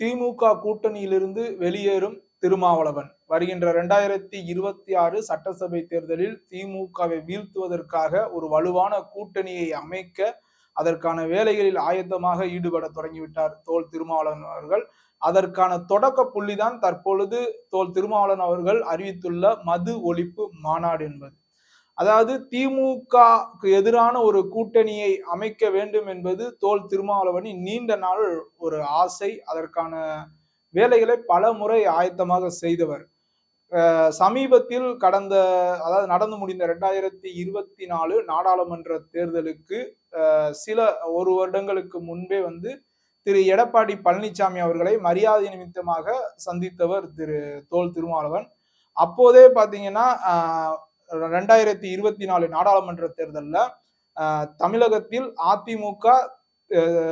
திமுக கூட்டணியிலிருந்து வெளியேறும் திருமாவளவன். வருகின்ற இரண்டாயிரத்தி இருபத்தி ஆறு சட்டசபை தேர்தலில் திமுகவை வீழ்த்துவதற்காக ஒரு வலுவான கூட்டணியை அமைக்க அதற்கான வேலைகளில் ஆயத்தமாக ஈடுபட தொடங்கிவிட்டார் தோல் திருமாவளவன் அவர்கள். அதற்கான தொடக்க புள்ளிதான் தற்பொழுது தோல் திருமாவளவன் அவர்கள் அறிவித்துள்ள மது ஒழிப்பு மாநாடு என்பது. அதாவது திமுகக்கு எதிரான ஒரு கூட்டணியை அமைக்க வேண்டும் என்பது தோல் திருமாவளவனி நீண்ட நாள் ஒரு ஆசை. அதற்கான வேலைகளை பல முறை ஆயத்தமாக செய்தவர். சமீபத்தில் கடந்த அதாவது நடந்து முடிந்த ரெண்டாயிரத்தி இருபத்தி நாலு நாடாளுமன்ற தேர்தலுக்கு சில ஒரு வருடங்களுக்கு முன்பே வந்து திரு எடப்பாடி பழனிசாமி அவர்களை மரியாதை நிமித்தமாக சந்தித்தவர் திரு தோல் திருமாவளவன். அப்போதே பார்த்தீங்கன்னா ரெண்டாயிரத்தி இருபத்தி நாலு நாடாளுமன்ற தேர்தலில் தமிழகத்தில் அதிமுக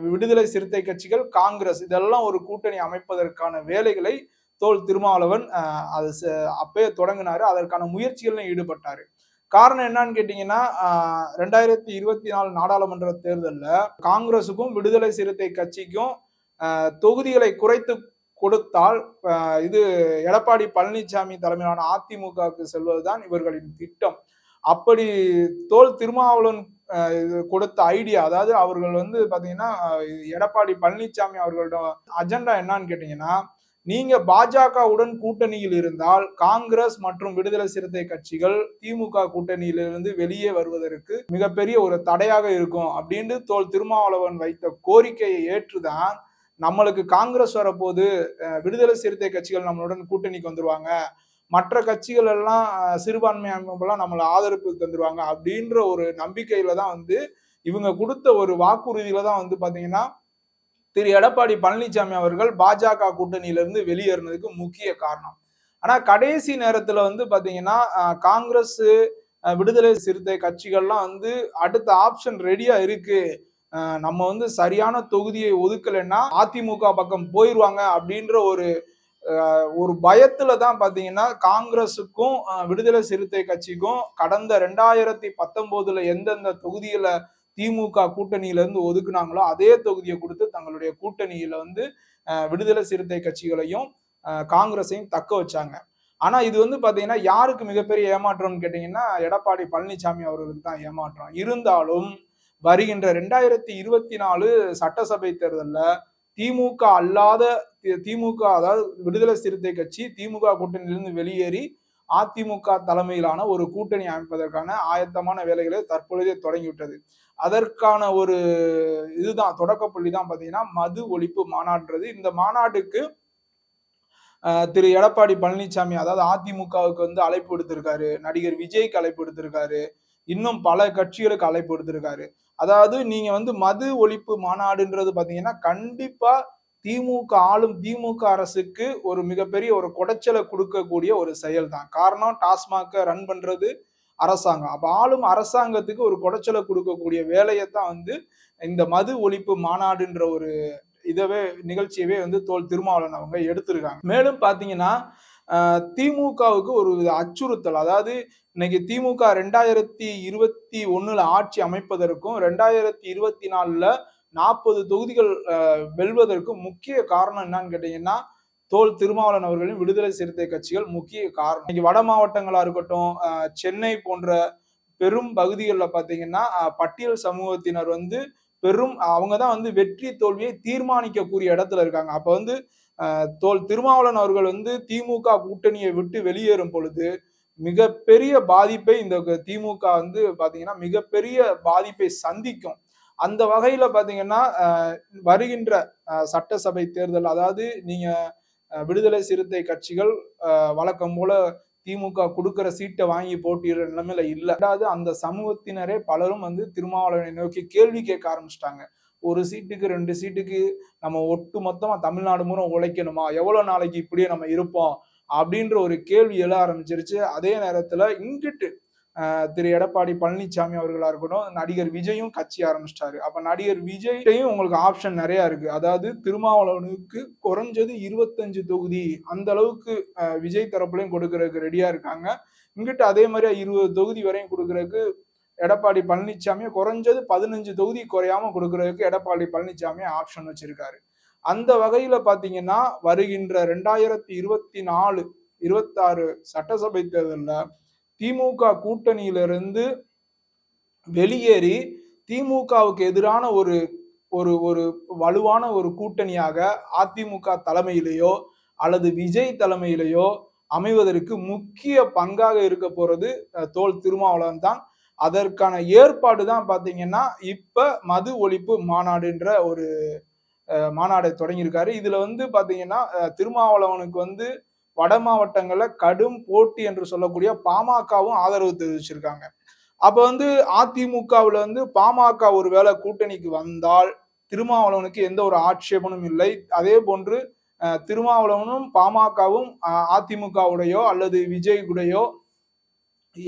விடுதலை சிறுத்தை கட்சிகள் காங்கிரஸ் இதெல்லாம் ஒரு கூட்டணி அமைப்பதற்கான வேலைகளை தோல் திருமாவளவன் அது ச- அப்பயே தொடங்கினாரு. அதற்கான முயற்சிகள்ல ஈடுபட்டாரு. காரணம் என்னன்னு கேட்டீங்கன்னா ரெண்டாயிரத்தி இருபத்தி நாலு நாடாளுமன்ற தேர்தலில் காங்கிரஸுக்கும் விடுதலை சிறுத்தை கட்சிக்கும் தொகுதிகளை குறைத்து கொடுத்தால் இது எடப்பாடி பழனிசாமி தலைமையிலான அதிமுகவுக்கு செல்வதுதான் இவர்களின் திட்டம். அப்படி தோல் திருமாவளவன் இது கொடுத்த ஐடியா அதாவது அவர்கள் வந்து பாத்தீங்கன்னா எடப்பாடி பழனிசாமி அவர்களோட அஜெண்டா என்னன்னு கேட்டீங்கன்னா நீங்க பாஜகவுடன் கூட்டணியில் இருந்தால் காங்கிரஸ் மற்றும் விடுதலை சிறுத்தை கட்சிகள் திமுக கூட்டணியிலிருந்து வெளியே வருவதற்கு மிகப்பெரிய ஒரு தடையாக இருக்கும் அப்படின்னு தோல் திருமாவளவன் வைத்த கோரிக்கையை ஏற்றுதான் நம்மளுக்கு காங்கிரஸ் வரப்போது விடுதலை சிறுத்தை கட்சிகள் நம்மளுடன் கூட்டணிக்கு வந்துருவாங்க. மற்ற கட்சிகள் எல்லாம் சிறுபான்மை அமைப்பெல்லாம் நம்மளை ஆதரவு தந்துருவாங்க அப்படின்ற ஒரு நம்பிக்கையில தான் வந்து இவங்க கொடுத்த ஒரு வாக்குறுதியில தான் வந்து பாத்தீங்கன்னா திரு. எடப்பாடி பழனிசாமி அவர்கள் பாஜக கூட்டணியிலிருந்து வெளியேறினதுக்கு முக்கிய காரணம். ஆனா கடைசி நேரத்துல வந்து பாத்தீங்கன்னா காங்கிரஸ் விடுதலை சிறுத்தை கட்சிகள்லாம் வந்து அடுத்த ஆப்ஷன் ரெடியா இருக்கு. நம்ம வந்து சரியான தொகுதியை ஒதுக்கலைன்னா அதிமுக பக்கம் போயிடுவாங்க அப்படின்ற ஒரு ஒரு பயத்துல தான் பாத்தீங்கன்னா காங்கிரஸுக்கும் விடுதலை சிறுத்தை கட்சிக்கும் கடந்த ரெண்டாயிரத்தி பத்தொன்பதுல எந்தெந்த தொகுதியில திமுக கூட்டணியில இருந்து ஒதுக்குனாங்களோ அதே தொகுதியை கொடுத்து தங்களுடைய கூட்டணியில வந்து விடுதலை சிறுத்தை கட்சிகளையும் காங்கிரஸையும் தக்க வச்சாங்க. ஆனா இது வந்து பாத்தீங்கன்னா யாருக்கு மிகப்பெரிய ஏமாற்றம்னு கேட்டீங்கன்னா எடப்பாடி பழனிசாமி அவர்களுக்கு தான் ஏமாற்றம். இருந்தாலும் வருகின்ற ரெண்டாயிரத்தி இருபத்தி நாலு சட்டசபை தேர்தலில் திமுக அல்லாத தி- திமுக அதாவது விடுதலை சிறுத்தை கட்சி திமுக கூட்டணியிலிருந்து வெளியேறி அதிமுக தலைமையிலான ஒரு கூட்டணி அமைப்பதற்கான ஆயத்தமான வேலைகளை தற்பொழுதே தொடங்கிவிட்டது. அதற்கான ஒரு இதுதான் தொடக்கப்புள்ளி தான் பார்த்தீங்கன்னா மது ஒழிப்பு மாநாடுன்றது. இந்த மாநாட்டுக்கு திரு எடப்பாடி பழனிசாமி அதாவது அதிமுகவுக்கு வந்து அழைப்பு எடுத்திருக்காரு நடிகர் விஜய்க்கு அழைப்பு எடுத்திருக்காரு இன்னும் பல கட்சிகளுக்கு அழைப்பு எடுத்திருக்காரு அதாவது நீங்க வந்து மது ஒழிப்பு மாநாடுன்றது பாத்தீங்கன்னா கண்டிப்பா திமுக ஆளும் திமுக அரசுக்கு ஒரு மிகப்பெரிய ஒரு குடைச்சலை கொடுக்கக்கூடிய ஒரு செயல் தான் காரணம் டாஸ்மாக ரன் பண்றது அரசாங்கம். அப்ப ஆளும் அரசாங்கத்துக்கு ஒரு குடைச்சலை கொடுக்கக்கூடிய வேலையை தான் வந்து இந்த மது ஒழிப்பு மாநாடுன்ற ஒரு இதவே நிகழ்ச்சியவே வந்து தோல் திருமாவளவன் அவங்க எடுத்திருக்காங்க. மேலும் பாத்தீங்கன்னா திமுகவுக்கு ஒரு அச்சுறுத்தல். அதாவது இன்னைக்கு திமுக ரெண்டாயிரத்தி இருபத்தி ஒண்ணுல ஆட்சி அமைப்பதற்கும் ரெண்டாயிரத்தி இருபத்தி நாலுல நாற்பது தொகுதிகள் வெல்வதற்கும் முக்கிய காரணம் என்னன்னு கேட்டீங்கன்னா தோல் திருமாவளவன் அவர்களின் விடுதலை சிறுத்தை கட்சிகள் முக்கிய காரணம். இன்னைக்கு வட மாவட்டங்களா இருக்கட்டும் சென்னை போன்ற பெரும் பகுதிகளில் பார்த்தீங்கன்னா பட்டியல் சமூகத்தினர் வந்து பெரும் அவங்க தான் வந்து வெற்றி தோல்வியை தீர்மானிக்கக்கூடிய இடத்துல இருக்காங்க. அப்போ வந்து தோல் திருமாவளவன் அவர்கள் வந்து திமுக கூட்டணியை விட்டு வெளியேறும் பொழுது மிகப்பெரிய பாதிப்பை இந்த க- திமுக வந்து பாத்தீங்கன்னா மிகப்பெரிய பாதிப்பை சந்திக்கும். அந்த வகையில பாத்தீங்கன்னா வருகின்ற சட்டசபை தேர்தல் அதாவது நீங்க விடுதலை சிறுத்தை கட்சிகள் வழக்கம் போல திமுக கொடுக்குற சீட்டை வாங்கி போட்டியிடுற நிலைமையில இல்ல. அதாவது அந்த சமூகத்தினரே பலரும் வந்து திருமாவளவனை நோக்கி கேள்வி கேட்க ஆரம்பிச்சிட்டாங்க. ஒரு சீட்டுக்கு ரெண்டு சீட்டுக்கு நம்ம ஒட்டு மொத்தமா தமிழ்நாடு மூலம் உழைக்கணுமா? எவ்வளவு நாளைக்கு இப்படியே நம்ம இருப்போம்? அப்படின்ற ஒரு கேள்வி எழ ஆரம்பிச்சிருச்சு. அதே நேரத்துல இங்கிட்டு திரு எடப்பாடி பழனிசாமி அவர்களா இருக்கட்டும் நடிகர் விஜயும் கட்சி ஆரம்பிச்சிட்டாரு. அப்ப நடிகர் விஜய்டையும் உங்களுக்கு ஆப்ஷன் நிறைய இருக்கு. அதாவது திருமாவளவனுக்கு குறைஞ்சது இருபத்தஞ்சு தொகுதி அந்த அளவுக்கு விஜய் தரப்புலையும் கொடுக்கறதுக்கு ரெடியா இருக்காங்க. இங்கிட்டு அதே மாதிரி இருபது தொகுதி வரையும் கொடுக்கறதுக்கு எடப்பாடி பழனிசாமி குறைஞ்சது பதினஞ்சு தொகுதி குறையாம கொடுக்கறதுக்கு எடப்பாடி பழனிசாமி ஆப்ஷன் வச்சிருக்காரு. அந்த வகையில பாத்தீங்கன்னா வருகின்ற ரெண்டாயிரத்தி இருபத்தி நாலு இருபத்தாறு சட்டசபை தேர்தலில் திமுக கூட்டணியிலிருந்து வெளியேறி திமுகவுக்கு எதிரான ஒரு ஒரு ஒரு வலுவான ஒரு கூட்டணியாக அதிமுக தலைமையிலேயோ அல்லது விஜய் தலைமையிலேயோ அமைவதற்கு முக்கிய பங்காக இருக்க போறது தோல் திருமாவளவன் தான். அதற்கான ஏற்பாடு தான் பார்த்தீங்கன்னா இப்ப மது ஒழிப்பு மாநாடுன்ற ஒரு மாநாடை தொடங்கியிருக்காரு. இதுல வந்து பாத்தீங்கன்னா திருமாவளவனுக்கு வந்து வட மாவட்டங்கள்ல கடும் போட்டி என்று சொல்லக்கூடிய பாமகவும் ஆதரவு தெரிவிச்சிருக்காங்க. அப்ப வந்து அதிமுகவுல வந்து பாமக ஒருவேளை கூட்டணிக்கு வந்தால் திருமாவளவனுக்கு எந்த ஒரு ஆட்சேபனும் இல்லை. அதே போன்று திருமாவளவனும் பாமகவும் அதிமுகவுடையோ அல்லது விஜய்குடையோ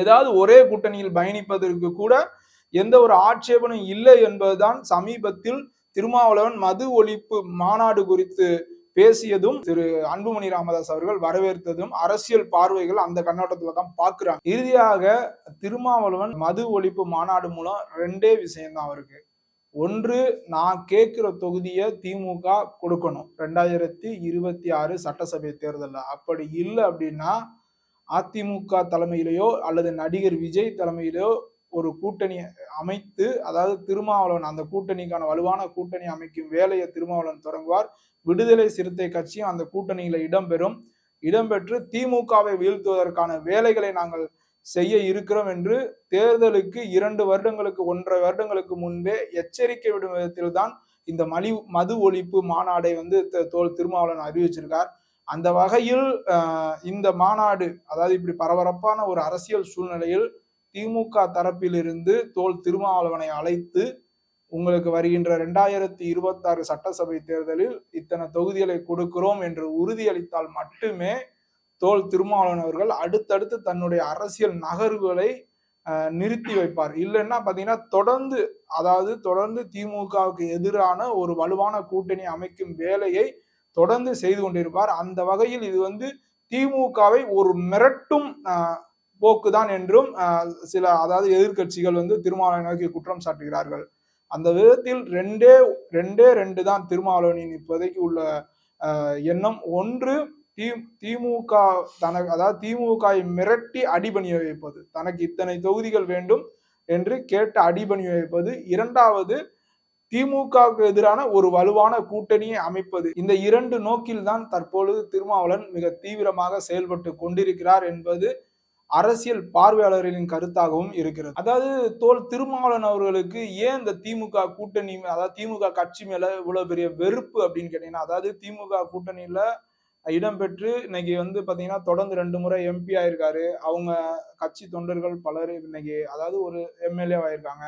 ஏதாவது ஒரே கூட்டணியில் பயணிப்பதற்கு கூட எந்த ஒரு ஆட்சேபனும் இல்லை என்பதுதான் சமீபத்தில் திருமாவளவன் மது ஒழிப்பு மாநாடு குறித்து பேசியதும் திரு அன்புமணி ராமதாஸ் அவர்கள் வரவேற்றதும் அரசியல் பார்வைகள் அந்த கண்ணோட்டத்துல தான் பாக்குறாங்க. இறுதியாக திருமாவளவன் மது ஒழிப்பு மாநாடு மூலம் ரெண்டே விஷயம்தான் அவருக்கு. ஒன்று நான் கேட்கிற தொகுதியை திமுக கொடுக்கணும். ரெண்டாயிரத்தி இருபத்தி ஆறு சட்டசபை தேர்தலில். அப்படி இல்லை அப்படின்னா அதிமுக தலைமையிலேயோ அல்லது நடிகர் விஜய் தலைமையிலோ ஒரு கூட்டணி அமைத்து அதாவது திருமாவளவன் அந்த கூட்டணிக்கான வலுவான கூட்டணி அமைக்கும் வேலையை திருமாவளவன் தொடங்குவார். விடுதலை சிறுத்தை கட்சியும் அந்த கூட்டணியில இடம்பெறும். இடம்பெற்று திமுகவை வீழ்த்துவதற்கான வேலைகளை நாங்கள் செய்ய இருக்கிறோம் என்று தேர்தலுக்கு இரண்டு வருடங்களுக்கு ஒன்றரை வருடங்களுக்கு முன்பே எச்சரிக்கை விடும் விதத்தில் தான் இந்த மலி மது ஒழிப்பு மாநாடை வந்து த- தோல் திருமாவளவன் அறிவிச்சிருக்கார். அந்த வகையில் இந்த மாநாடு அதாவது இப்படி பரபரப்பான ஒரு அரசியல் சூழ்நிலையில் திமுக தரப்பிலிருந்து தோல் திருமாவளவனை அழைத்து உங்களுக்கு வருகின்ற ரெண்டாயிரத்தி இருபத்தாறு சட்டசபை தேர்தலில் இத்தனை தொகுதிகளை கொடுக்கிறோம் என்று உறுதியளித்தால் மட்டுமே தோல் திருமாவளவன் அவர்கள் அடுத்தடுத்து தன்னுடைய அரசியல் நகர்வுகளை நிறுத்தி வைப்பார். இல்லைன்னா பாத்தீங்கன்னா தொடர்ந்து அதாவது தொடர்ந்து திமுகவுக்கு எதிரான ஒரு வலுவான கூட்டணி அமைக்கும் வேலையை தொடர்ந்து செய்து கொண்டிருப்பார். அந்த வகையில் இது வந்து திமுகவை ஒரு மிரட்டும் போக்குதான் என்றும் சில அதாவது எதிர்க்கட்சிகள் வந்து திருமாவளவனை நோக்கி குற்றம் சாட்டுகிறார்கள். அந்த விதத்தில் ரெண்டே ரெண்டே ரெண்டு தான் திருமாவளவனின் இப்போதைக்கு உள்ள எண்ணம். ஒன்று தி திமுக தனக்கு அதாவது திமுகவை மிரட்டி அடிபணிய வைப்பது. தனக்கு இத்தனை தொகுதிகள் வேண்டும் என்று கேட்டு அடிபணிய வைப்பது. இரண்டாவது திமுகவுக்கு எதிரான ஒரு வலுவான கூட்டணியை அமைப்பது. இந்த இரண்டு நோக்கில்தான் தற்பொழுது திருமாவளன் மிக தீவிரமாக செயல்பட்டு கொண்டிருக்கிறார் என்பது அரசியல் பார்வையாளர்களின் கருத்தாகவும் இருக்கிறது. அதாவது தோல் திருமாவளவன் அவர்களுக்கு ஏன் இந்த திமுக கூட்டணி மே- அதாவது திமுக கட்சி மேல இவ்வளவு பெரிய வெறுப்பு அப்படின்னு கேட்டீங்கன்னா அதாவது திமுக கூட்டணியில இடம்பெற்று இன்னைக்கு வந்து பாத்தீங்கன்னா தொடர்ந்து ரெண்டு முறை எம்பி ஆயிருக்காரு. அவங்க கட்சி தொண்டர்கள் பலர் இன்னைக்கு அதாவது ஒரு எம்எல்ஏ ஆயிருக்காங்க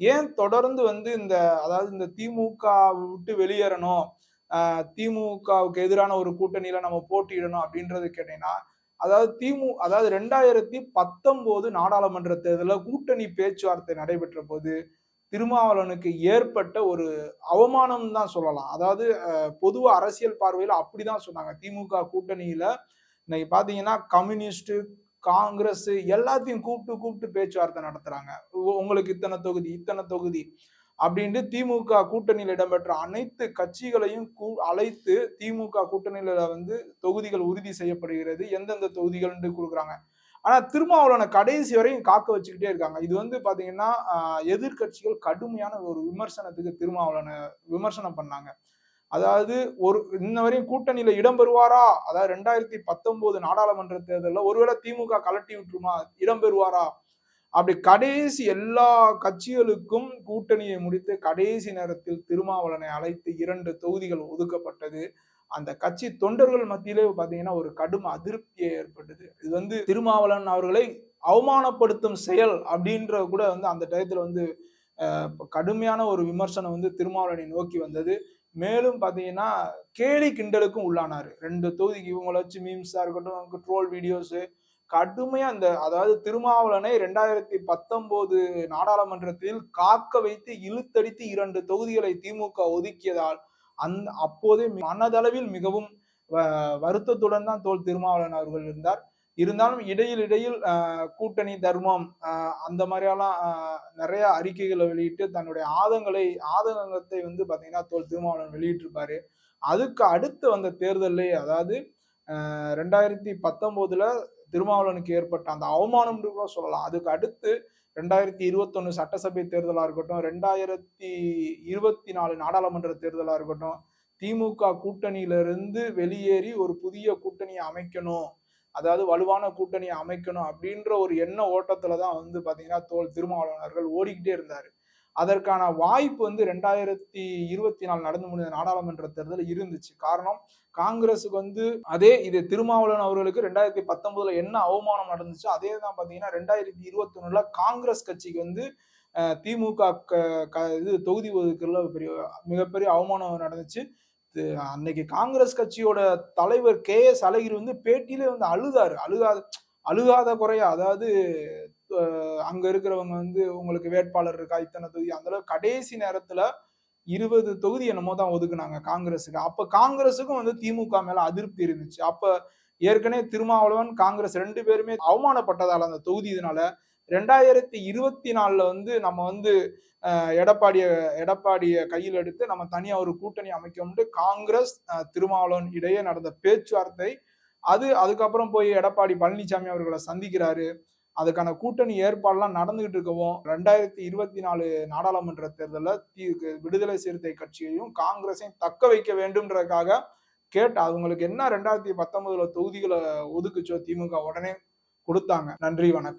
ஏன் தொடர்ந்து வந்து இந்த அதாவது இந்த திமுக விட்டு வெளியேறணும்? திமுகவுக்கு எதிரான ஒரு கூட்டணியில நம்ம போட்டியிடணும் அப்படின்றது கேட்டீங்கன்னா அதாவது திமு அதாவது ரெண்டாயிரத்தி பத்தொம்போது நாடாளுமன்ற தேர்தலில் கூட்டணி பேச்சுவார்த்தை நடைபெற்ற போது திருமாவளவனுக்கு ஏற்பட்ட ஒரு அவமானம் தான் சொல்லலாம். அதாவது பொதுவாக அரசியல் பார்வையில் அப்படிதான் சொன்னாங்க. திமுக கூட்டணியில இன்னைக்கு பார்த்தீங்கன்னா கம்யூனிஸ்ட் காங்கிரஸ் எல்லாத்தையும் கூப்பிட்டு கூப்பிட்டு பேச்சுவார்த்தை நடத்துறாங்க. உங்களுக்கு இத்தனை தொகுதி இத்தனை தொகுதி. அப்படின்ட்டு திமுக கூட்டணியில் இடம்பெற்ற அனைத்து கட்சிகளையும் கூ- அழைத்து திமுக கூட்டணியில வந்து தொகுதிகள் உறுதி செய்யப்படுகிறது. எந்தெந்த தொகுதிகள்னு கொடுக்குறாங்க. ஆனா திருமாவளவனை கடைசி வரையும் காக்க வச்சுக்கிட்டே இருக்காங்க. இது வந்து பாத்தீங்கன்னா எதிர்கட்சிகள் எதிர்க்கட்சிகள் கடுமையான ஒரு விமர்சனத்துக்கு திருமாவளவனை விமர்சனம் பண்ணாங்க. அதாவது ஒரு இன்ன வரையும் கூட்டணியில இடம்பெறுவாரா அதாவது ரெண்டாயிரத்தி பத்தொன்பது நாடாளுமன்ற தேர்தலில் ஒருவேளை திமுக கலட்டி விட்டுருமா? இடம்பெறுவாரா அப்படி கடைசி எல்லா கட்சிகளுக்கும் கூட்டணியை முடித்து கடைசி நேரத்தில் திருமாவளனை அழைத்து இரண்டு தொகுதிகள் ஒதுக்கப்பட்டது. அந்த கட்சி தொண்டர்கள் மத்தியிலே பாத்தீங்கன்னா ஒரு கடும் அதிருப்தியை ஏற்பட்டது. இது வந்து திருமாவளன் அவர்களை அவமானப்படுத்தும் செயல் அப்படின்ற கூட வந்து அந்த டயத்துல வந்து கடுமையான ஒரு விமர்சனம் வந்து திருமாவளனை நோக்கி வந்தது. மேலும் பாத்தீங்கன்னா கேலி கிண்டலுக்கும் உள்ளானாரு. ரெண்டு தொகுதிக்கு இவங்களை வச்சு மீம்ஸா இருக்கட்டும் ட்ரோல் வீடியோஸ் கடுமையா அந்த அதாவது திருமாவளனை ரெண்டாயிரத்தி பத்தொன்பது நாடாளுமன்றத்தில் காக்க வைத்து இழுத்தடித்து இரண்டு தொகுதிகளை திமுக ஒதுக்கியதால் அந்த அப்போதே மனதளவில் மிகவும் வ- வருத்தத்துடன் தான் தோல் திருமாவளவன் அவர்கள் இருந்தார். இருந்தாலும் இடையில் இடையில் கூட்டணி தர்மம் அந்த மாதிரியெல்லாம் நிறைய அறிக்கைகளை வெளியிட்டு தன்னுடைய ஆதங்களை ஆதங்கத்தை வந்து பார்த்தீங்கன்னா தோல் திருமாவளவன் வெளியிட்டிருப்பாரு. அதுக்கு அடுத்து வந்த தேர்தலே அதாவது ரெண்டாயிரத்தி பத்தொம்போதுல திருமாவளவனுக்கு ஏற்பட்ட அந்த அவமானம் கூட சொல்லலாம். அதுக்கு அடுத்து ரெண்டாயிரத்தி இருபத்தொன்னு சட்டசபை தேர்தலா இருக்கட்டும் ரெண்டாயிரத்தி இருபத்தி நாலு நாடாளுமன்ற தேர்தலா இருக்கட்டும் திமுக கூட்டணியிலிருந்து வெளியேறி ஒரு புதிய கூட்டணியை அமைக்கணும் அதாவது வலுவான கூட்டணியை அமைக்கணும் அப்படின்ற ஒரு எண்ண ஓட்டத்துல தான் வந்து பாத்தீங்கன்னா தோல் திருமாவளவனர்கள் ஓடிக்கிட்டே இருந்தாரு. அதற்கான வாய்ப்பு வந்து ரெண்டாயிரத்தி இருபத்தி நாலு நடந்து முடிந்த நாடாளுமன்ற தேர்தலில் இருந்துச்சு. காரணம் காங்கிரஸுக்கு வந்து அதே இது திருமாவளவன் அவர்களுக்கு ரெண்டாயிரத்தி பத்தொன்பதுல என்ன அவமானம் நடந்துச்சு அதே தான் பார்த்தீங்கன்னா ரெண்டாயிரத்தி இருபத்தி ஒண்ணுல காங்கிரஸ் கட்சிக்கு வந்து திமுக இது தொகுதி ஒதுக்கல பெரிய மிகப்பெரிய அவமானம் நடந்துச்சு. அன்னைக்கு காங்கிரஸ் கட்சியோட தலைவர் கே எஸ் அழகிரி வந்து பேட்டியிலே வந்து அழுதாரு. அழுகாத அழுகாத குறையா அதாவது அங்க இருக்கிறவங்க வந்து உங்களுக்கு வேட்பாளர் இருக்கா? இத்தனை தொகுதி. அந்த அளவுக்கு கடைசி நேரத்துல இருபது தொகுதி என்னமோ தான் ஒதுக்குனாங்க காங்கிரஸுக்கு. அப்ப காங்கிரஸுக்கும் வந்து திமுக மேல அதிருப்தி இருந்துச்சு. அப்ப ஏற்கனவே திருமாவளவன் காங்கிரஸ் ரெண்டு பேருமே அவமானப்பட்டதால அந்த தொகுதி இதனால ரெண்டாயிரத்தி இருபத்தி நாலுல வந்து நம்ம வந்து எடப்பாடிய எடப்பாடிய கையில் எடுத்து நம்ம தனியா ஒரு கூட்டணி அமைக்கணும்னு காங்கிரஸ் திருமாவளவன் இடையே நடந்த பேச்சுவார்த்தை அது அதுக்கப்புறம் போய் எடப்பாடி பழனிசாமி அவர்களை சந்திக்கிறாரு. அதுக்கான கூட்டணி ஏற்பாடுலாம் நடந்துகிட்டு இருக்கவும் ரெண்டாயிரத்தி இருபத்தி நாலு நாடாளுமன்ற தேர்தலில் விடுதலை சிறுத்தை கட்சியையும் காங்கிரஸையும் தக்க வைக்க வேண்டும்ன்றதுக்காக கேட்டு அவங்களுக்கு என்ன ரெண்டாயிரத்தி பத்தொன்பதுல தொகுதிகளை ஒதுக்குச்சோ திமுக உடனே கொடுத்தாங்க. நன்றி வணக்கம்.